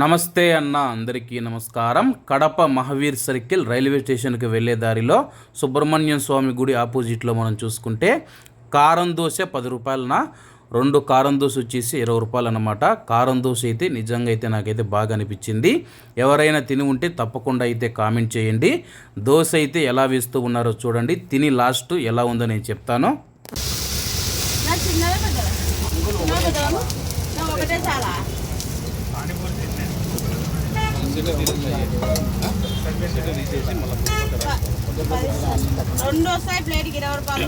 నమస్తే అన్న అందరికీ నమస్కారం. కడప మహావీర్ సర్కిల్ రైల్వే స్టేషన్కి వెళ్ళే దారిలో సుబ్రహ్మణ్యం స్వామి గుడి ఆపోజిట్లో మనం చూసుకుంటే కారం దోశ పది రూపాయలన రెండు కారం దోశ వచ్చేసి ఇరవై రూపాయలు అనమాట కారం దోశ అయితే నిజంగా అయితే నాకైతే బాగా అనిపించింది. ఎవరైనా తిని ఉంటే తప్పకుండా అయితే కామెంట్ చేయండి. దోశ అయితే ఎలా వేస్తూ ఉన్నారో చూడండి. తిని లాస్ట్ ఎలా ఉందో నేను చెప్తాను. ఒకటే చాలా. రెండు వస్తాయి ప్లేట్కి ఇరవై రూపాయలు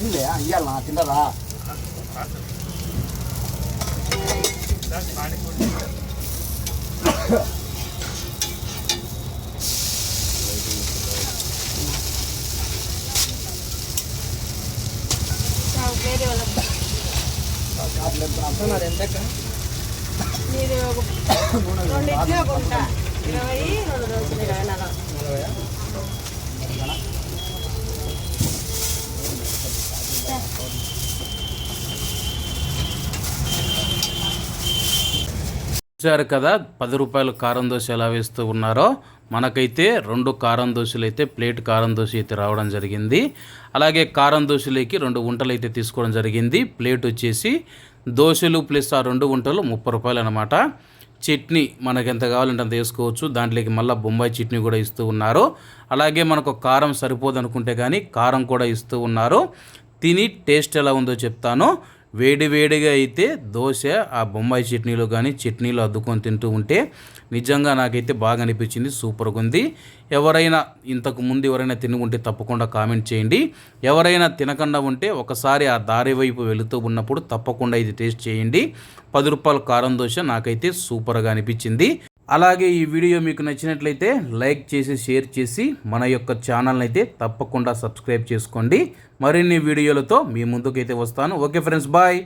ఇల్లే ఇయ్యాల తింటారా నాకు మీరు ఒక రెండు ఇడ్లీ ఒక ఉంటా ఇరవై రెండు దోశలు ఇరవై నెల చూశారు కదా పది రూపాయలు కారం దోశ ఎలా వేస్తూ ఉన్నారో? మనకైతే రెండు కారం దోశలు అయితే ప్లేట్ కారం దోశ అయితే రావడం జరిగింది. అలాగే కారం దోశలోకి రెండు వంటలు అయితే తీసుకోవడం జరిగింది. ప్లేట్ వచ్చేసి దోశలు ప్లస్ ఆ రెండు వంటలు ముప్పై రూపాయలు అనమాట చట్నీ మనకు ఎంత కావాలంటే అంత వేసుకోవచ్చు. దాంట్లోకి మళ్ళీ బొంబాయి చట్నీ కూడా ఇస్తూ ఉన్నారు. అలాగే మనకు కారం సరిపోదు అనుకుంటే కానీ కారం కూడా ఇస్తూ ఉన్నారు. తిని టేస్ట్ ఎలా ఉందో చెప్తాను. వేడివేడిగా అయితే దోశ ఆ బొంబాయి చట్నీలో కానీ చట్నీలో అద్దుకొని తింటూ ఉంటే నిజంగా నాకైతే బాగా అనిపించింది సూపర్గా ఉంది. ఎవరైనా ఇంతకు ముందు ఎవరైనా తిని ఉంటే తప్పకుండా కామెంట్ చేయండి. ఎవరైనా తినకుండా ఉంటే ఒకసారి ఆ దారి వైపు వెళుతూ ఉన్నప్పుడు తప్పకుండా ఇది టేస్ట్ చేయండి. పది రూపాయల కారం దోశ నాకైతే సూపర్గా అనిపించింది. అలాగే ఈ వీడియో మీకు నచ్చినట్లయితే లైక్ చేసి షేర్ చేసి మన యొక్క ఛానల్ని అయితే తప్పకుండా సబ్స్క్రైబ్ చేసుకోండి. మరిన్ని వీడియోలతో మీ ముందుకైతే వస్తాను. Okay friends bye!